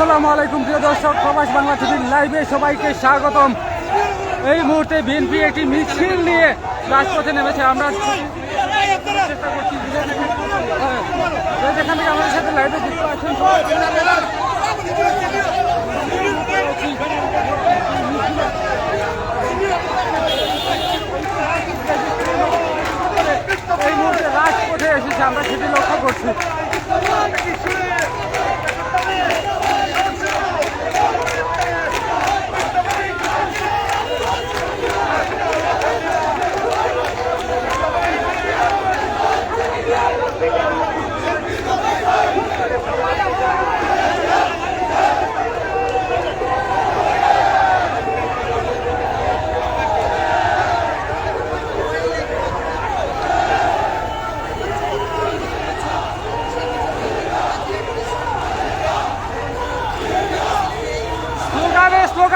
আসসালামু আলাইকুম প্রিয় দর্শক প্রবাস বাংলা টিভির লাইভে সবাইকে স্বাগতম। এই মুহূর্তে বিএনপি একটি মিছিল নিয়ে রাজপথে নেমেছে। আমরা চেষ্টা করছি হ্যাঁ, যেখান থেকে আমাদের সাথে লাইভে যুক্ত আছেন সবাই এই মুহূর্তে রাজপথে এসেছে আমরা সেটি লক্ষ্য করছি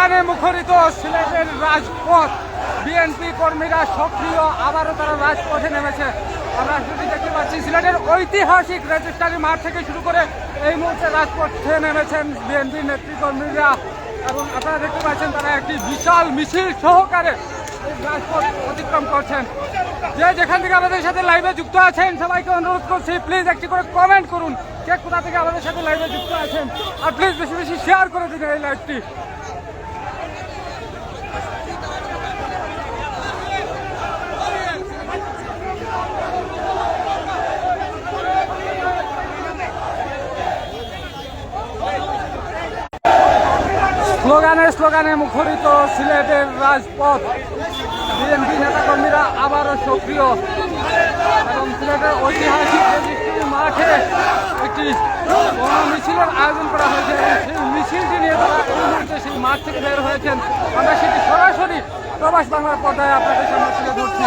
স্লোগানে মুখরিত সিলেটের রাজপথ। বিএনপি কর্মীরা সক্রিয়। আবারও তারা রাজপথে নেমেছে। আমরা যদি দেখতে পাচ্ছি সিলেটের ঐতিহাসিক রেজিস্ট্রারি মাঠ থেকে শুরু করে এই মুহূর্তে রাজপথে নেমেছেন বিএনপি নেতৃকর্মীরা এবং আপনারা দেখতে পাচ্ছেন তারা একটি বিশাল মিছিল সহকারে রাজপথ অতিক্রম করছেন। যে যেখান থেকে আমাদের সাথে লাইভে যুক্ত আছেন, সবাইকে অনুরোধ করছি প্লিজ একটি করে কমেন্ট করুন, কে কোথা থেকে আমাদের সাথে লাইভে যুক্ত আছেন। আর প্লিজ বেশি বেশি শেয়ার করে দিন এই লাইভটি স্লোগানে স্লোগানে মুখরিত সিলেটের রাজপথ। বিএনপি নেতাকর্মীরা আবারও সক্রিয়। এবং সিলেটের ঐতিহাসিক মাঠে একটি মিছিলের আয়োজন করা হয়েছে সেই মিছিলটি নিয়ে তারা মুহূর্তে সেই মাঠ থেকে বের হয়েছেন। আমরা সেটি সরাসরি প্রবাস বাংলার পর্দায় আপনাদের সামনে তুলে ধরছি।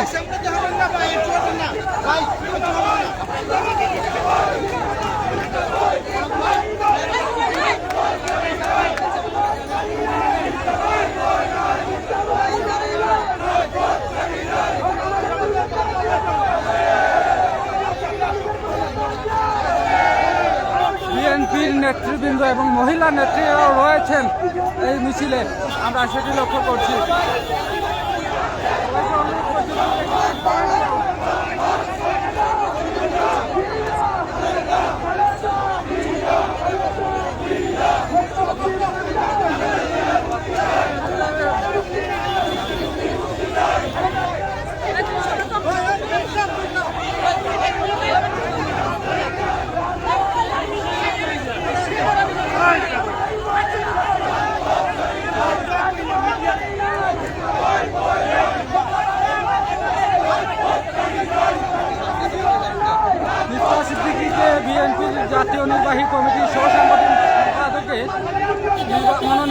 নেতৃবৃন্দ এবং মহিলা নেত্রীরাও রয়েছেন এই মিছিলে। আমরা সেটি লক্ষ্য করছি।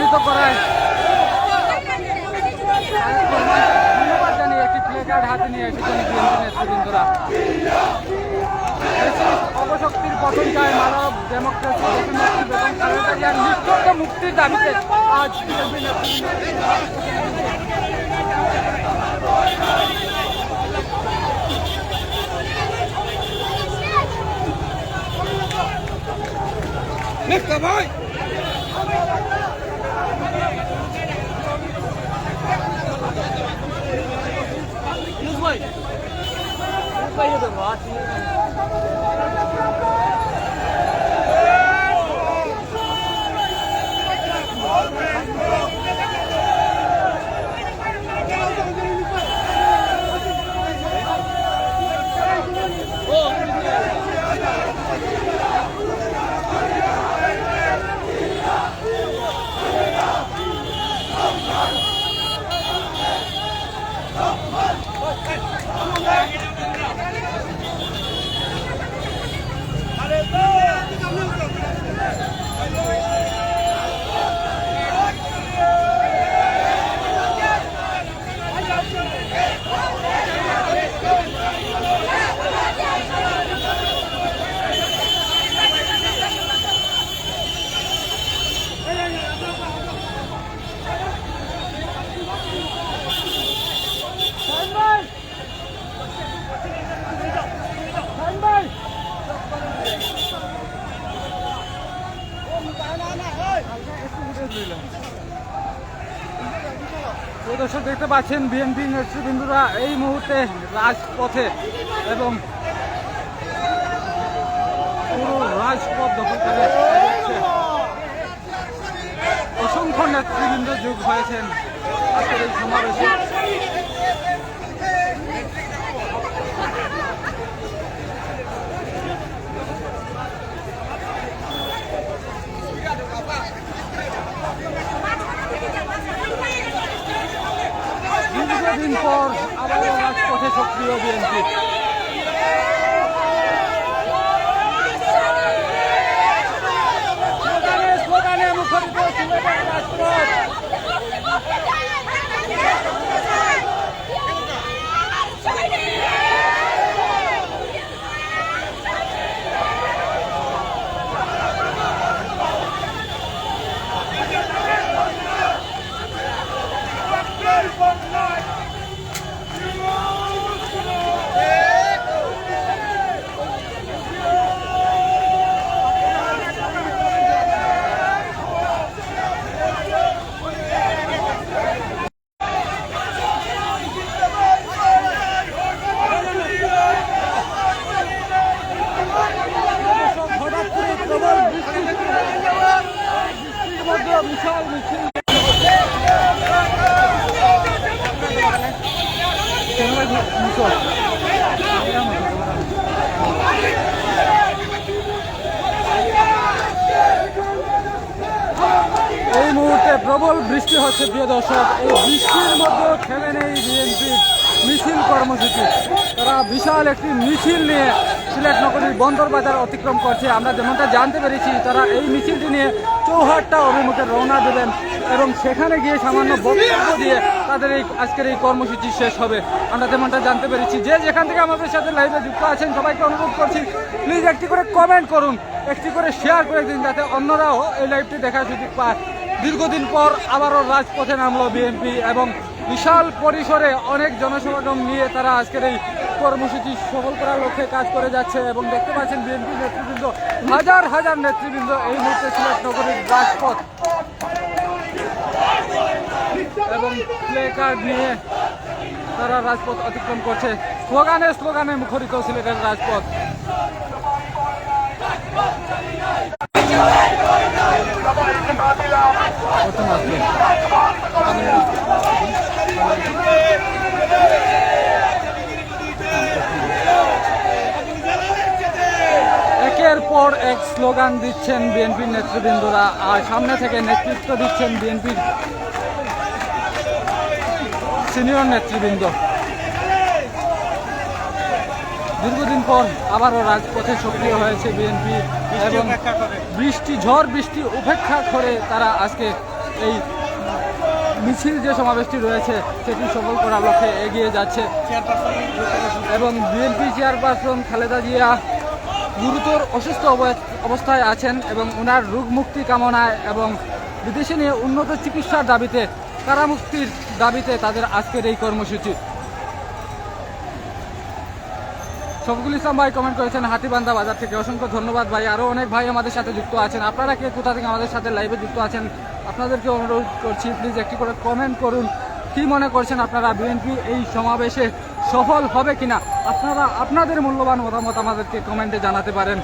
উজ্জীবিত করায় ধন্যবাদ জানিয়ে একটি প্লেকার্ড হাতে নিয়ে এসেছেন বিএনপি নেতৃবৃন্দরা। পতন চায় মানব ডেমোক্রেসি মুক্তির দাবিতে আজ নেতৃবৃন্দ ভাই! Yeah. দর্শক দেখতে পাচ্ছেন, বিএনপি নেতৃবৃন্দরা এই মুহূর্তে রাজপথে এবং পুরো রাজপথ দখল করে অসংখ্য নেতৃবৃন্দ যোগ হয়েছেন আজকের এই সমাবেশে। দীর্ঘদিন পর আবারও রাজপথে সক্রিয় বিএনপি। মুখরিত হঠাৎ করে প্রবল বৃষ্টি বৃষ্টির মধ্যে বিশাল মিছিল এই মুহূর্তে প্রবল বৃষ্টি হচ্ছে, প্রিয় দর্শক। এই বৃষ্টির মধ্যে খেলে নেই বিএনপির মিছিল কর্মসূচি। তারা বিশাল একটি মিছিল নিয়ে সিলেট নগরীর বন্দর বাজার অতিক্রম করছে। আমরা যেমনটা জানতে পেরেছি, তারা এই মিছিলটি নিয়ে চৌহাট্টা অভিমুখে রওনা দেবেন এবং সেখানে গিয়ে সামান্য বক্তব্য দিয়ে তাদের এই আজকের এই কর্মসূচি শেষ হবে। আমরা যেমনটা জানতে পেরেছি যে যেখান থেকে আমাদের সাথে লাইভে যুক্ত আছেন, সবাইকে অনুরোধ করছি প্লিজ একটি করে কমেন্ট করুন, একটি করে শেয়ার করে দিন যাতে অন্যরাও এই লাইভটি দেখার সুযোগ পায়। দীর্ঘদিন পর আবারও রাজপথে নামলো বিএনপি এবং বিশাল পরিসরে অনেক জনসমাগম নিয়ে তারা আজকের এই কর্মসূচি সফল করার লক্ষ্যে কাজ করে যাচ্ছে এবং দেখতে পাচ্ছেন বিএনপি নেতৃবৃন্দ, হাজার হাজার নেতৃবৃন্দ এই মুহূর্তে সিলেট নগরীর রাজপথ এবং নিয়ে তারা রাজপথ অতিক্রম করছে। স্লোগানে স্লোগানে মুখরিত সিলেটের রাজপথ। প্রথম একের পর এক স্লোগান দিচ্ছেন বিএনপির নেতৃবৃন্দরা আর সামনে থেকে নেতৃত্ব দিচ্ছেন বিএনপির সিনিয়র নেতৃবৃন্দ। দীর্ঘদিন পর আবারও রাজপথে সক্রিয় হয়েছে বিএনপি এবং বৃষ্টি ঝড় বৃষ্টি উপেক্ষা করে তারা আজকে এই মিছিল যে সমাবেশটি রয়েছে সেটি সফল করার লক্ষ্যে এগিয়ে যাচ্ছে। এবং বিএনপি চেয়ারপারসন খালেদা জিয়া গুরুতর অসুস্থ অব- অবস্থায় আছেন এবং ওনার রোগ মুক্তি কামনায় এবং বিদেশে নিয়ে উন্নত চিকিৎসার দাবিতে কারামুক্তির দাবিতে তাদের আজকের এই কর্মসূচি। শফিকুল ইসলাম ভাই কমেন্ট করেছেন, হাতিবান্ধা বাজার থেকে। অসংখ্য ধন্যবাদ ভাই। আরও অনেক ভাই আমাদের সাথে যুক্ত আছেন। আপনারা কে, কোথা থেকে আমাদের সাথে লাইভে যুক্ত আছেন, আপনাদেরকে অনুরোধ করছি প্লিজ একটি করে কমেন্ট করুন। কি মনে করছেন আপনারা? বিএনপি এই সমাবেশে সফল হবে কিনা? আপনারা, আপনাদের মূল্যবান মতামত আমাদেরকে কমেন্টে জানাতে পারেন।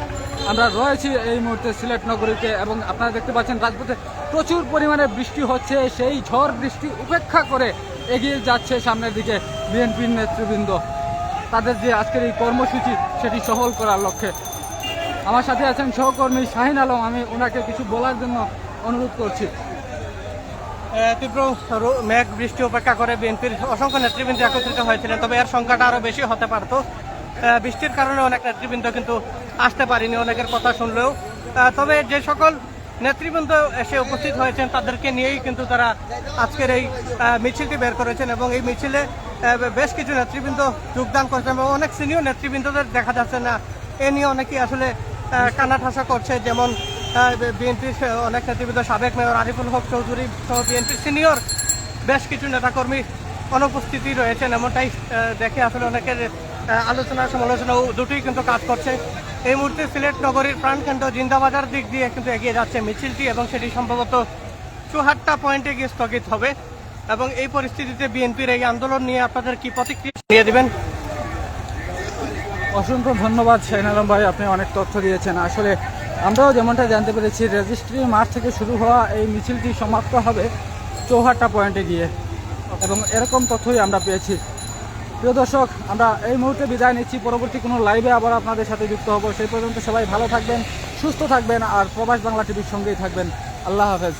আমরা রয়েছি এই মুহূর্তে সিলেট নগরীতে এবং আপনারা দেখতে পাচ্ছেন, রাজপথে প্রচুর পরিমাণে বৃষ্টি হচ্ছে। সেই ঝড় বৃষ্টি উপেক্ষা করে এগিয়ে যাচ্ছে সামনের দিকে বিএনপির নেতৃবৃন্দ। তাদের যে আজকের এই কর্মসূচি, সেটি সফল করার লক্ষ্যে। আমার সাথে আছেন সহকর্মী শাহিন আলম। আমি ওনাকে কিছু বলার জন্য অনুরোধ করছি। তীব্র মেঘ বৃষ্টি উপেক্ষা করে বিএনপির অসংখ্য নেতৃবৃন্দ একত্রিত হয়েছিলেন, তবে এর সংখ্যাটা আরও বেশি হতে পারতো। বৃষ্টির কারণে অনেক নেতৃবৃন্দ কিন্তু আসতে পারেনি, অনেকের কথা শুনলেও। তবে যে সকল নেতৃবৃন্দ এসে উপস্থিত হয়েছেন, তাদেরকে নিয়েই কিন্তু তারা আজকের এই মিছিলটি বের করেছেন এবং এই মিছিলে বেশ কিছু নেতৃবৃন্দ যোগদান করেছেন এবং অনেক সিনিয়র নেতৃবৃন্দদের দেখা যাচ্ছে না। এ নিয়ে অনেকেই আসলে কানা ঠাসা করছে, যেমন বিএনপির অনেক নেতৃবৃন্দ, সাবেক মেয়র আরিফুল হক চৌধুরী সহ বিএনপির সিনিয়র বেশ কিছু নেতাকর্মী অনুপস্থিতি রয়েছেন এমনটাই দেখে আসলে অনেকের আলোচনা, সমালোচনা দুটোই কিন্তু কাজ করছে। এই মুহূর্তে সিলেট নগরীর প্রাণকেন্দ্র জিন্দাবাজার দিক দিয়ে কিন্তু এগিয়ে যাচ্ছে মিছিলটি এবং সেটি সম্ভবত চুহাট্টা পয়েন্টে গিয়ে স্থগিত হবে। এবং এই পরিস্থিতিতে বিএনপির এই আন্দোলন নিয়ে আপনাদের কি প্রতিক্রিয়া নিয়ে দেবেন? অসংখ্য ধন্যবাদ শাহিন আলম ভাই, আপনি অনেক তথ্য দিয়েছেন। আসলে আমরাও যেমনটা জানতে পেরেছি রেজিস্ট্রি মাঠ থেকে শুরু হওয়া এই মিছিলটি সমাপ্ত হবে চৌহাট্টা পয়েন্টে গিয়ে এবং এরকম তথ্যই আমরা পেয়েছি। প্রিয় দর্শক, আমরা এই মুহূর্তে বিদায় নিচ্ছি। পরবর্তী কোনো লাইভে আবার আপনাদের সাথে যুক্ত হব। সেই পর্যন্ত সবাই ভালো থাকবেন, সুস্থ থাকবেন আর প্রবাস বাংলা টিভির সঙ্গেই থাকবেন। আল্লাহ হাফেজ।